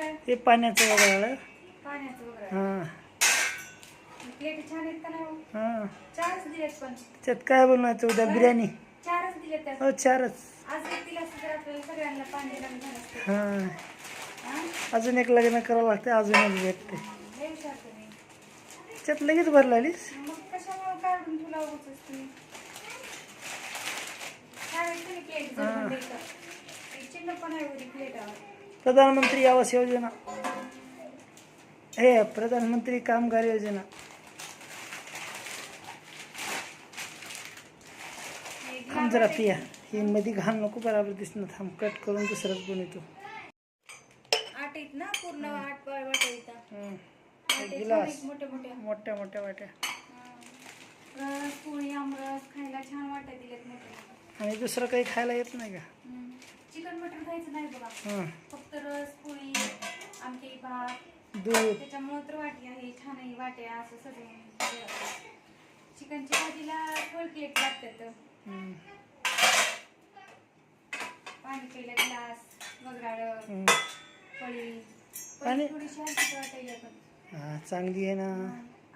हे पाण्याचं पाण्याचं वगैरे हां. प्लेट छान आहेत का नाही हो? हां. चारच दिलेत पण. त्यात काय बनवायचं उद्या? बिर्याणी. चारच दिलेत त्यात. हो चारच. आज एक दिला असतं तर आपल्याला सगळ्यांना पाणी लागून झालं असतं. हां. हा? अजून एक लग्न करावं लागतं अजून एक भेटते लय हुशार तुम्ही. त्यात लगेच भरला आलीस मग कशामुळे काढून तुला उगच असते ठेवायचं नाही प्लेट जर हा. म्हणलं तर. एक चिन्ह पण आहे वरी प्लेटावर प्रधानमंत्री आवास योजना. हे प्रधानमंत्री कामगार योजना. थांब जरा पिया. ही मध्ये घाल नको बरोबर दिसणं. थांब कट करून दुसरंच बनवतो. ना पूर्ण आठ येतात हं. हे आहेत गिलास. मोठ्या मोठ्या. वाट्या. रस पोळी आमरस खायला छान वाटत दिलेत मोठे आणि दुसरं काही खायला येत नाही का? चिकन मटन खायचं नाही बघा. हं. फक्त रस पोळी आमटी भात दूध. त्याच्यामुळे तर वाटी आहे छान आहे वाट्या असं सगळं चिकनच्या भाजीला फळ प्लेट लागतात. पाणी प्यायला ग्लास वगराळ. पळी पळी थोडीशी हलकी वाटायला पण हा चांगली आहे ना.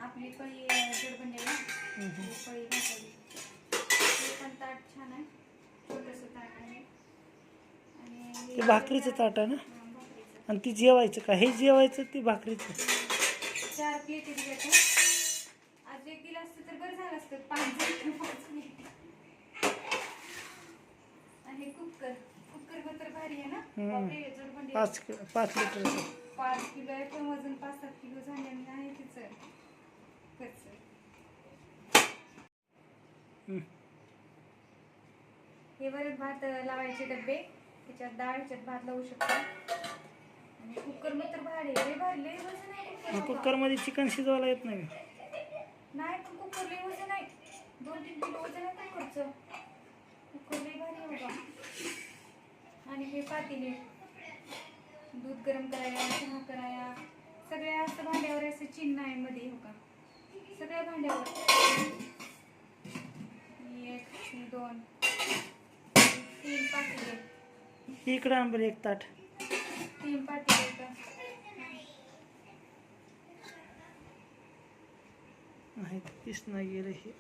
आपली पळी जडबंडी आहे ना. ही पळी घातली हे पण ताट छान आहे. छोटंसं ताट आहे. आणि ते भाकरीचं ताट आहे ना. आणि ती जेवायचं का? हे जेवायचं ती भाकरीचं? चार प्लेट आज एक दिला असतं तर बरं झालं असतं. पाच आणि कुकर. तर भारी आहे ना. पाच कि- पाच किलो आहे पण वजन पाच सात किलो झाल्याने आहे तिचं. कच्चं हं. वरच भात लावायचे डबे. त्याच्यात डाळ ह्याच्यात भात लावू शकतो. मग कुकरमध्ये चिकन शिजवायला येत नाही. का नाही पण कुकर वजन आहे. दोन तीन किलो वजन आहे कुकरचं कुकर लय भारी बाबा. आणि हे पातेले. दूध गरम करायला चहा करायला सगळ्या असं भांड्यावर असं चिन्ह आहे मध्ये हो का? सगळ्या भांड्यावर. एक दोन तीन पातेले. इकडं आण बरं एक ताट. तीन पातेले इथं. पीस नाही गेलं हे.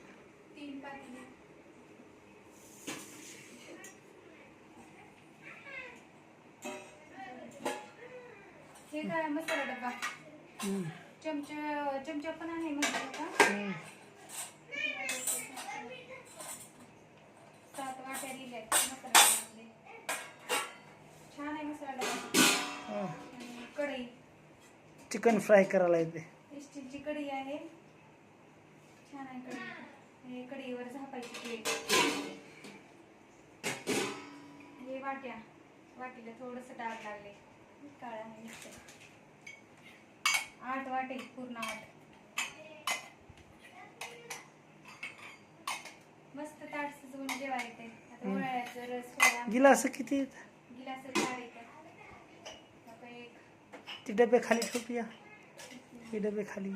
हे काय मसाला डबा. चमचा चमचा पण आहे मसाला का. सात वाट्या मसाला. छान आहे मसाला कढई. चिकन फ्राय करायला येते स्टीलची कढई आहे छान आहे हे कढईवर झापायची प्लेट हे वाट्या. वाटीला थोडस डाळ लागले काळा नुसतं. आठ वाटे पूर्ण आठ. मस्त ताट शिजवून जेवा येते आता. उन्हाळ्याचं रस गिलास किती? गिलास चार येतात एक. ते डबे खाली ठेवूया हे डबे खाली.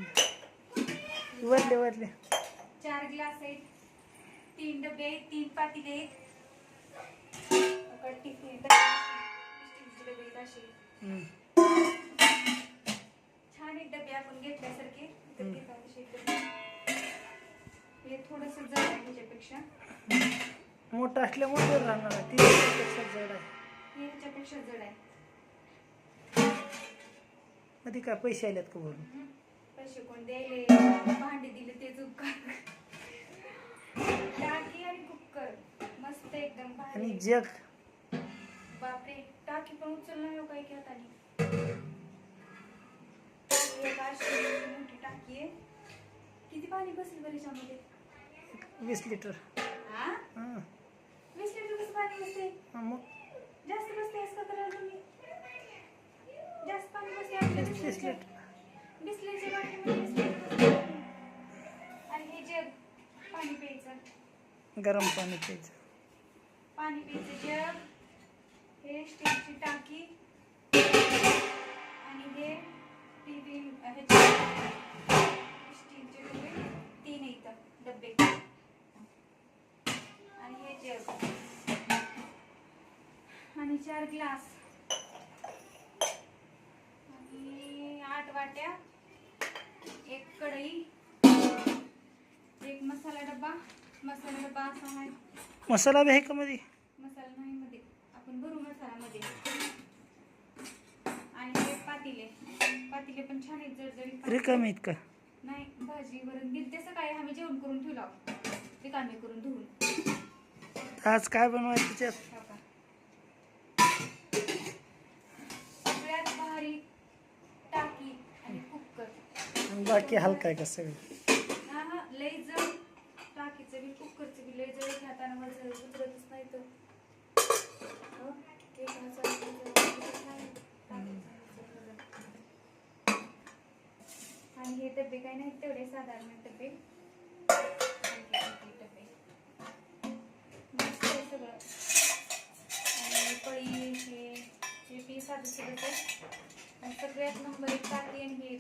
वरले वरले. चार ग्लास आहेत. तीन डबे आहेत तीन पातेले. आहेत टिफिन डबे, आहेत असे. छान आहेत डबे आपण घेतल्यासारखे. हे थोडस जड आहे ह्याच्यापेक्षा. मोठं असल्यामुळे जड राहणार आहे. ती जड आहे. ह्याच्यापेक्षा जड आहे. मध्ये काय पैसे आलेत का हम्म. पैसे कोण द्यायले? भांडी दिले तेच उपकार आणि कुकर मस्त एकदम भारी. आणि जग. बापरे टाकी पण उचलणार हो काय की हाताने एक अशी मोठी टाकी आहे. किती पाणी बसेल बरं याच्यामध्ये? वीस लिटर. हा? हां. वीस लिटर कसं पाणी बसते? हां मग. जास्त बसते असं करायला तुम्ही? जास्त पाणी बसते आपल्या वीस वीस लिटर. गरम पाणी प्यायचं. पाणी प्यायचं जग. हे स्टीलची टाकी. आणि हे टीव्ही स्टीलचे डबे तीन इथं डबे. आणि हे जग. आणि चार ग्लास. आठ वाट्या एक कढई एक मसाला डब्बा मसाला असा आहे. मसाला बी आहे का मध्ये? मसाला नाही मध्ये. आपण भरू आणि हे पातीले. पातीले पण छान आहेत रिकामी आहेत का? नाही भाजी वरून दिल ते सकाळी आम्ही जेवण करून ठेवलं रिकामी करून धुवून. आज काय बनवायचं त्याच्यात? सगळ्यात भारी टाकी आणि कुकर. बाकी हलका आहे का सगळं हा हा लय जड टाकीचं बी कुकरचं बी लय जड वजन उतरतच नाही तर. हो. आणि हे डबे काही नाहीत तेवढे साधारण डबे. डबे मस्त आहे सगळं. आणि पळी हे हे बी साधं सगळं आणि सगळ्यात नंबर एक टाकी आणि हे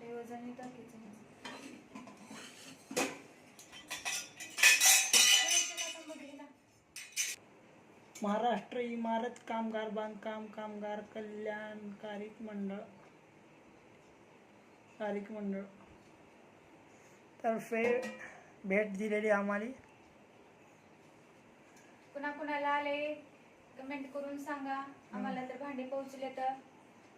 लय वजन आहे टाकीचं महाराष्ट्र इमारत कामगार बांधकाम कामगार कल्याणकारी मंडळ कारिक मंडळ तर्फे भेट दिलेली आम्हाला. कुणा कुणाला आले कमेंट करून सांगा. आम्हाला तर भांडे पोहोचले तर.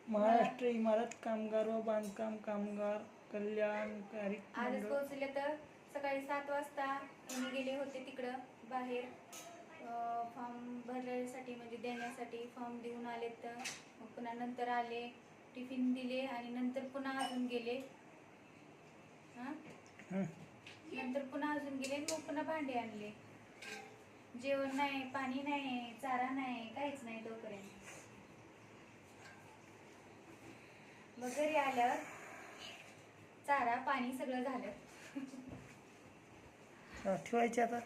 महाराष्ट्र इमारत कामगार व बांधकाम कामगार कल्याणकारी आजच मंडळ. पोहोचले तर सकाळी सात वाजता. यांनी गेले होते तिकडं बाहेर. फॉर्म भरण्यासाठी म्हणजे देण्यासाठी फॉर्म देऊन आले तर मग पुन्हा नंतर आले टिफिन दिले आणि नंतर पुन्हा अजून गेले. हां. नंतर पुन्हा अजून गेले मग पुन्हा भांडे आणले. जेवण नाही पाणी नाही चारा नाही काहीच नाही तोपर्यंत. मग घरी आल्यावर चारा पाणी सगळं झालं. ठेवायचे आता.